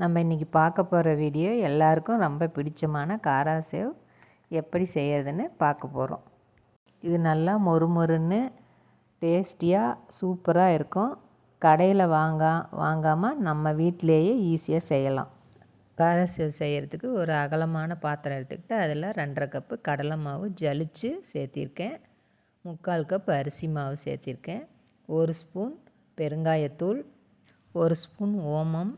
நம்ம இன்றைக்கி பார்க்க போகிற வீடியோ எல்லாருக்கும் ரொம்ப பிடிச்சமான காரா சேவ் எப்படி செய்யறதுன்னு பார்க்க போகிறோம் இது நல்லா மொறு மொறுன்னு டேஸ்டியாக சூப்பராக இருக்கும். கடையில் வாங்கா வாங்காமல் நம்ம வீட்டிலேயே ஈஸியாக செய்யலாம். காரா சேவ் செய்கிறதுக்கு ஒரு அகலமான பாத்திரம் எடுத்துக்கிட்டு அதில் ரெண்டரை கப்பு கடலை மாவு ஜலிச்சு சேர்த்திருக்கேன். முக்கால் கப் அரிசி மாவு சேர்த்திருக்கேன். ஒரு ஸ்பூன் பெருங்காயத்தூள் ஒரு ஸ்பூன் ஓமம்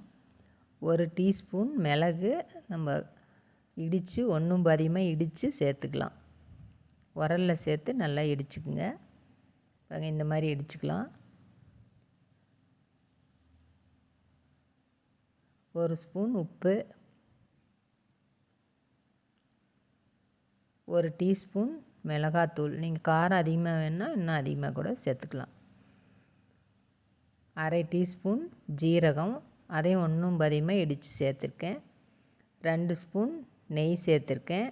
ஒரு டீஸ்பூன் மிளகு நம்ம இடித்து ஒன்றும் பாதியமாக இடித்து சேர்த்துக்கலாம். உரலில் சேர்த்து நல்லா இடிச்சுக்குங்க. பாருங்க இந்த மாதிரி இடிச்சுக்கலாம். ஒரு ஸ்பூன் உப்பு. ஒரு டீஸ்பூன் மிளகாத்தூள். நீங்கள் காரம் அதிகமாக வேணால் இன்னும் அதிகமாக கூட சேர்த்துக்கலாம். அரை டீஸ்பூன் ஜீரகம். அதையும் ஒன்றும் பதியமாக இடித்து சேர்த்துருக்கேன். ரெண்டு ஸ்பூன் நெய் சேர்த்துருக்கேன்.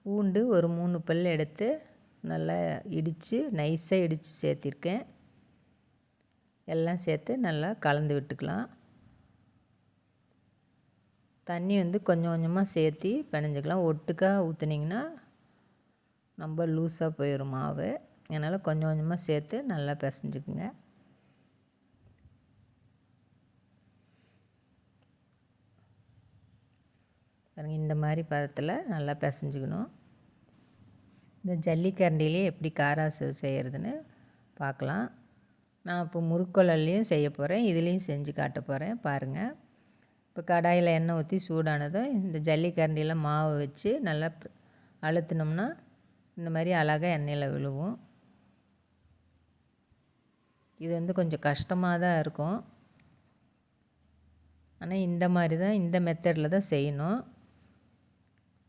பூண்டு ஒரு மூணு பல் எடுத்து நல்லா இடித்து நைஸாக இடித்து சேர்த்திருக்கேன். எல்லாம் சேர்த்து நல்லா கலந்து விட்டுக்கலாம். தண்ணி வந்து கொஞ்சம் கொஞ்சமாக சேர்த்தி பிணைஞ்சிக்கலாம் ஒட்டுக்காக ஊற்றுனீங்கன்னா ரொம்ப லூஸாக போயிடும் மாவு. அதனால் கொஞ்சம் கொஞ்சமாக சேர்த்து நல்லா பிசைஞ்சுக்குங்க. பாருங்க இந்த மாதிரி பதத்தில் நல்லா பிசைஞ்சுக்கணும். இந்த ஜல்லிக்கரண்டிலே எப்படி காராசு செய்கிறதுன்னு பார்க்கலாம். நான் இப்போ முறுக்கொழல்லையும் செய்ய போகிறேன் இதுலேயும் செஞ்சு காட்ட போகிறேன் பாருங்கள் இப்போ கடாயில் எண்ணெய் ஊற்றி சூடானதும் இந்த ஜல்லிக்கரண்டியில் மாவு வச்சு நல்லா அழுத்தினோம்னா இந்த மாதிரி அழகாக எண்ணெயில் விழுவும். இது வந்து கொஞ்சம் கஷ்டமாக தான் இருக்கும். ஆனால் இந்த மாதிரி தான் இந்த மெத்தடில் தான் செய்யணும்.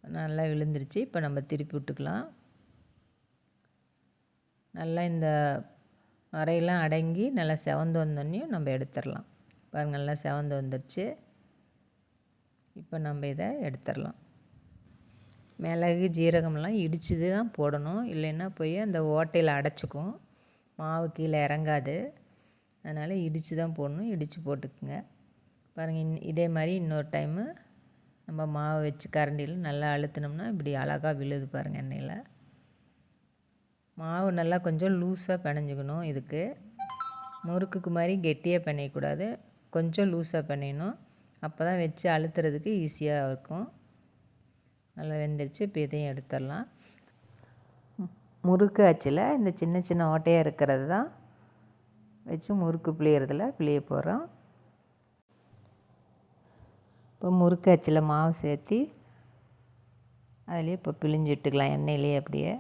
நல்லா விழுந்துருச்சு. இப்போ நம்ம திருப்பி விட்டுக்கலாம். நல்லா இந்த நுரையெல்லாம் அடங்கி நல்லா செவந்து வந்தோடனையும் நம்ம எடுத்துடலாம். பாருங்கள் நல்லா செவந்து வந்துடுச்சு இப்போ நம்ம இதை எடுத்துடலாம். மிளகு ஜீரகம்லாம் இடிச்சது தான் போடணும். இல்லைன்னா போய் அந்த ஓட்டையில் அடைச்சிக்கும். மாவு கீழே இறங்காது. அதனால் இடித்து தான் போடணும். இடித்து போட்டுக்குங்க. பாருங்கள் இன் இதே மாதிரி இன்னொரு டைமு நம்ம மாவு வச்சு கரண்டியில் நல்லா அழுத்தினோம்னா இப்படி அழகாக விழுது பாருங்கள் எண்ணெயில். மாவு நல்லா கொஞ்சம் லூஸாக பிணைஞ்சிக்கணும் இதுக்கு. முறுக்குக்கு மாதிரி கெட்டியாக பிணையக்கூடாது. கொஞ்சம் லூஸாக பிணையணும். அப்போ தான் வச்சு அழுத்துறதுக்கு ஈஸியாக இருக்கும். நல்லா வெந்துருச்சு இப்போ இதையும் எடுத்துடலாம். முறுக்கு அச்சில் இந்த சின்ன சின்ன ஓட்டையாக இருக்கிறது தான் வச்சு முறுக்கு பிழியறதுல பிழிய போகிறோம். இப்போ முறுக்கு அச்சில் மாவு சேர்த்து அதிலே இப்போ பிழிஞ்சு விட்டுக்கலாம் எண்ணெயிலே அப்படியே.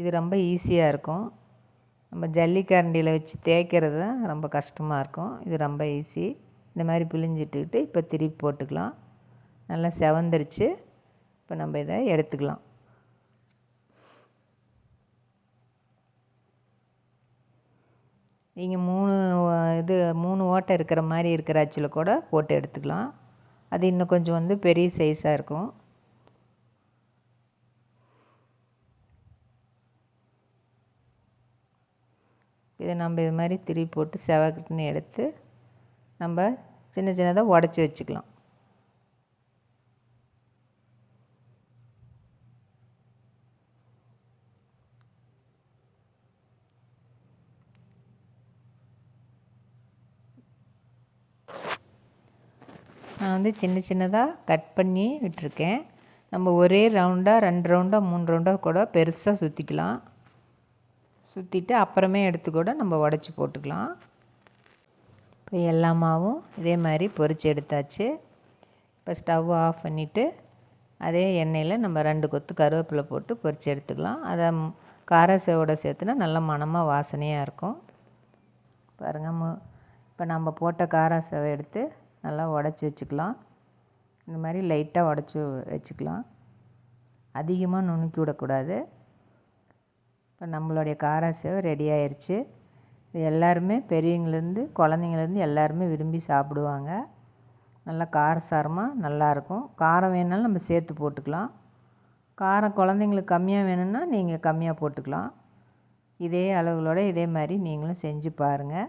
இது ரொம்ப ஈஸியாக இருக்கும். நம்ம ஜல்லிக்கரண்டியில் வச்சு தேய்க்கிறது தான் ரொம்ப கஷ்டமாக இருக்கும். இது ரொம்ப ஈஸி. இந்த மாதிரி பிழிஞ்சிட்டுக்கிட்டு இப்போ திருப்பி போட்டுக்கலாம். நல்லா செவந்துருச்சு. இப்போ நம்ம இதை எடுத்துக்கலாம். நீங்கள் மூணு இது மூணு ஓட்டை இருக்கிற மாதிரி இருக்கிற அச்சில் கூட போட்டு எடுத்துக்கலாம். அது இன்னும் கொஞ்சம் வந்து பெரிய சைஸாக இருக்கும். இதை நம்ம இது மாதிரி திருப்பி போட்டு செவக்கட்டுன்னு எடுத்து நம்ம சின்ன சின்னதாக உடச்சி வச்சுக்கலாம். நான் வந்து சின்ன சின்னதாக கட் பண்ணி விட்டுருக்கேன். நம்ம ஒரே ரவுண்டாக ரெண்டு ரவுண்டாக மூணு ரவுண்டாக கூட பெருசாக சுற்றிக்கலாம் சுற்றிட்டு அப்புறமே எடுத்து கூட நம்ம உடச்சி போட்டுக்கலாம். இப்போ எல்லா மாவும் இதே மாதிரி பொரித்து எடுத்தாச்சு. இப்போ ஸ்டவ் ஆஃப் பண்ணிவிட்டு அதே எண்ணெயில் நம்ம ரெண்டு கொத்து கருவேப்பிலை போட்டு பொரித்து எடுத்துக்கலாம். அதை கார சேவோட சேர்த்துனா நல்ல மணமாக வாசனையாக இருக்கும். பாருங்கள் மு இப்போ நம்ம போட்ட கார சேவை எடுத்து நல்லா உடச்சி வச்சுக்கலாம். இந்த மாதிரி லைட்டாக உடச்சி வச்சுக்கலாம். அதிகமாக நுணுக்கி விடக்கூடாது. இப்போ நம்மளுடைய காராசேவை ரெடி ஆயிடுச்சு இது எல்லாருமே பெரியவங்கலேருந்து குழந்தைங்கலேருந்து எல்லாருமே விரும்பி சாப்பிடுவாங்க. நல்லா காரசாரமாக நல்லாயிருக்கும் காரம் வேணாலும் நம்ம சேர்த்து போட்டுக்கலாம். காரம் குழந்தைங்களுக்கு கம்மியாக வேணும்னா நீங்கள் கம்மியாக போட்டுக்கலாம். இதே அளவுகளோட இதே மாதிரி நீங்களும் செஞ்சு பாருங்கள்